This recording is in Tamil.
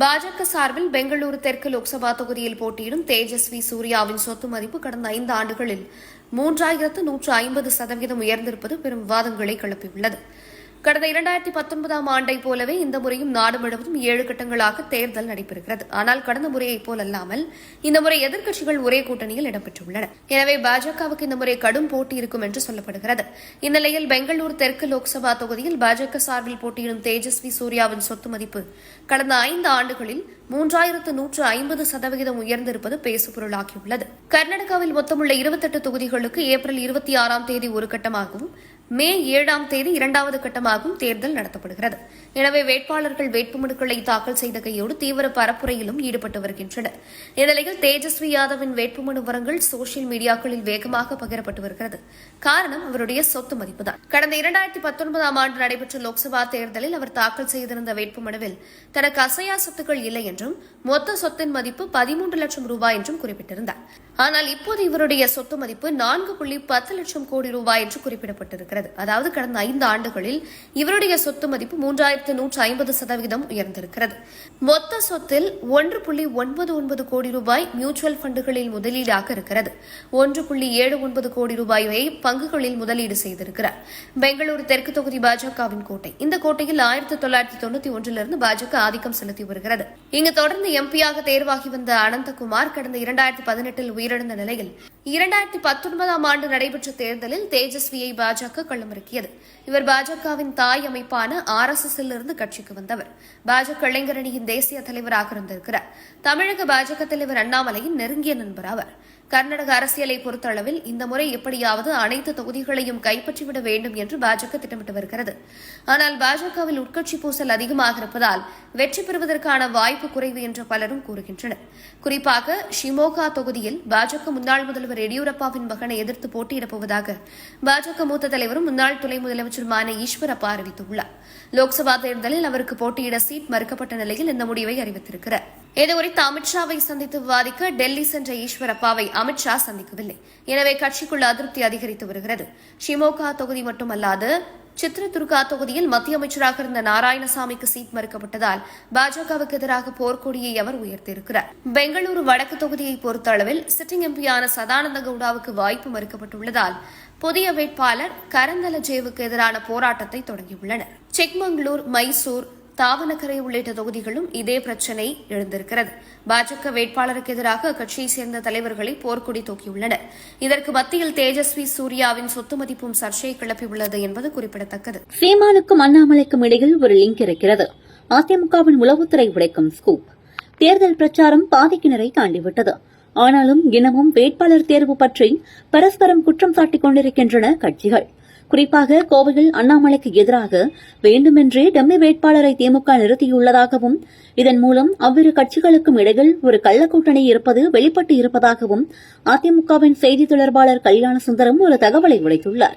பாஜக சார்பில் பெங்களூரு தெற்கு லோக்சபா தொகுதியில் போட்டியிடும் தேஜஸ்வி சூர்யாவின் சொத்து மதிப்பு கடந்த ஐந்து ஆண்டுகளில் மூன்றாயிரத்து நூற்று ஐம்பது சதவீதம் உயர்ந்திருப்பது பெரும் விவாதங்களை கிளப்பியுள்ளது. கடந்த இரண்டாயிரத்தி பத்தொன்பதாம் ஆண்டை போலவே இந்த முறையும் நாடு முழுவதும் ஏழு கட்டங்களாக தேர்தல் நடைபெறுகிறது. ஆனால் கடந்த முறையைப் போலல்லாமல் இந்த முறை எதிர்க்கட்சிகள் ஒரே கூட்டணியில் இடம்பெற்றுள்ளன. எனவே பாஜகவுக்கு இந்த முறை கடும் போட்டி இருக்கும் என்று சொல்லப்படுகிறது. இந்நிலையில் பெங்களூர் தெற்கு லோக்சபா தொகுதியில் பாஜக சார்பில் போட்டியிடும் தேஜஸ்வி சூர்யாவின் சொத்து மதிப்பு கடந்த ஐந்து ஆண்டுகளில் மூன்றாயிரத்து நூற்று ஐம்பது சதவிகிதம் உயர்ந்திருப்பது பேசுபொருளாகியுள்ளது. கர்நாடகாவில் மொத்தமுள்ள இருபத்தெட்டு தொகுதிகளுக்கு ஏப்ரல் இருபத்தி ஆறாம் தேதி ஒரு கட்டமாகவும் மே ஏழாம் தேதி இரண்டாவது கட்டமாகவும் தேர்தல் நடத்தப்படுகிறது. எனவே வேட்பாளர்கள் வேட்புமனுக்களை தாக்கல் செய்த கையோடு தீவிர பரப்புரையிலும் ஈடுபட்டு வருகின்றனர். இந்நிலையில் தேஜஸ்வி யாதவின் வேட்புமனு விவரங்கள் சோசியல் மீடியாக்களில் வேகமாக பகிரப்பட்டு வருகிறது. காரணம் அவருடைய சொத்து மதிப்புதான். கடந்த இரண்டாயிரத்தி பத்தொன்பதாம் ஆண்டு நடைபெற்ற லோக்சபா தேர்தலில் அவர் தாக்கல் செய்திருந்த வேட்புமனுவில் தனக்கு அசையா சொத்துக்கள் இல்லை என்றும் மொத்த சொத்தின் மதிப்பு பதிமூன்று லட்சம் ரூபாய் என்றும் குறிப்பிட்டிருந்தார். ஆனால் இப்போது இவருடைய சொத்து மதிப்பு நான்கு புள்ளி பத்து லட்சம் கோடி ரூபாய் என்று குறிப்பிடப்பட்டிருக்கிறது. அதாவது கடந்த ஐந்து ஆண்டுகளில் இவருடைய சொத்து மதிப்பு மூன்றாயிரத்து நூற்று ஐம்பது சதவிகிதம் உயர்ந்திருக்கிறது. மொத்த சொத்தில் ஒன்று புள்ளி ஒன்பது ஒன்பது கோடி ரூபாய் மியூச்சுவல் ஃபண்டுகளில் முதலீடாக இருக்கிறது. ஒன்று புள்ளி ஏழு ஒன்பது கோடி ரூபாயை பங்குகளில் முதலீடு செய்திருக்கிறார். பெங்களூரு தெற்கு தொகுதி பாஜகவின் கோட்டை. இந்த கோட்டையில் ஆயிரத்தி தொள்ளாயிரத்தி தொண்ணூத்தி ஒன்றிலிருந்து பாஜக ஆதிக்கம் செலுத்தி வருகிறது. இங்கு தொடர்ந்து எம்பியாக தேர்வாகி வந்த அனந்தகுமார் கடந்த இரண்டாயிரத்தி பதினெட்டில் உயிரிழந்த நிலையில் இரண்டாயிரத்தி பத்தொன்பதாம் ஆண்டு நடைபெற்ற தேர்தலில் தேஜஸ்வியை பாஜக களமிறக்கியது இவர் பாஜகவின் தாய் அமைப்பான ஆர் எஸ் எஸ் இருந்து கட்சிக்கு வந்தவர். பாஜக இளைஞரணியின் தேசிய தலைவராக இருந்திருக்கிறார். தமிழக பாஜக தலைவர் அண்ணாமலையின் நெருங்கிய நண்பர் அவர். கர்நாடக அரசியலை பொறுத்தளவில் இந்த முறை எப்படியாவது அனைத்து தொகுதிகளையும் கைப்பற்றிவிட வேண்டும் என்று பாஜக திட்டமிட்டு வருகிறது. ஆனால் பாஜகவில் உட்கட்சி பூசல் அதிகமாக இருப்பதால் வெற்றி பெறுவதற்கான வாய்ப்பு குறைவு என்று பலரும் கூறுகின்றனர். குறிப்பாக ஷிமோகா தொகுதியில் பாஜக முன்னாள் முதல்வர் எடியூரப்பாவின் மகனை எதிர்த்து போட்டியிடப் போவதாக பாஜக மூத்த தலைவரும் முன்னாள் துணை முதலமைச்சருமான ஈஸ்வரப்பா அறிவித்துள்ளார். லோக்சபா தேர்தலில் அவருக்கு போட்டியிட சீட் மறுக்கப்பட்ட நிலையில் இந்த முடிவை அறிவித்திருக்கிறார். இதுகுறித்து அமித்ஷாவை சந்தித்து விவாதிக்க டெல்லி சென்ற ஈஸ்வரப்பாவை அமித்ஷா சந்திக்கவில்லை. எனவே கட்சிக்குள்ள அதிருப்தி அதிகரித்து வருகிறது. ஷிமோகா தொகுதி மட்டுமல்லாது சித்ரதுர்கா தொகுதியில் மத்திய அமைச்சராக இருந்த நாராயணசாமிக்கு சீட் மறுக்கப்பட்டதால் பாஜகவுக்கு எதிராக போர்க்கொடியை அவர் உயர்த்தியிருக்கிறார். பெங்களூரு வடக்கு தொகுதியை பொறுத்தளவில் சிட்டிங் எம்பியான சதானந்த கவுடாவுக்கு வாய்ப்பு மறுக்கப்பட்டுள்ளதால் புதிய வேட்பாளர் கரந்தலஜேவுக்கு எதிரான போராட்டத்தை தொடங்கியுள்ளனர். சிக்மங்களூர் மைசூர் தாவனக்கரை உள்ளிட்ட தொகுதிகளும் இதே பிரச்சினை எழுந்திருக்கிறது. பாஜக வேட்பாளருக்கு எதிராக அக்கட்சியைச் சேர்ந்த தலைவர்களை போர்க்கொடி தூக்கியுள்ளனர். இதற்கு மத்தியில் தேஜஸ்வி சூர்யாவின் சொத்து மதிப்பும் சர்ச்சையை கிளப்பியுள்ளது என்பது குறிப்பிடத்தக்கது. சீமானுக்கும் அண்ணாமலைக்கும் இடையில் ஒரு லிங்க் இருக்கிறது. அதிமுகவின் உளவுத்துறை உடைக்கும் ஸ்கூப். தேர்தல் பிரச்சாரம் பாதிக்கிணரை தாண்டிவிட்டது. ஆனாலும் இனமும் வேட்பாளர் தேர்வு பற்றி பரஸ்பரம் குற்றம் சாட்டிக் கொண்டிருக்கின்றன கட்சிகள். குறிப்பாக கோவையில் அண்ணாமலைக்கு எதிராக வேண்டுமென்றே டம்மி வேட்பாளரை திமுக நிறுத்தியுள்ளதாகவும் இதன் மூலம் அவ்விரு கட்சிகளுக்கும் இடையில் ஒரு கள்ளக்கூட்டணி இருப்பது வெளிப்பட்டு இருப்பதாகவும் அதிமுகவின் செய்தி தொடர்பாளர் கல்யாண சுந்தரம் ஒரு தகவலை உழைத்துள்ளார்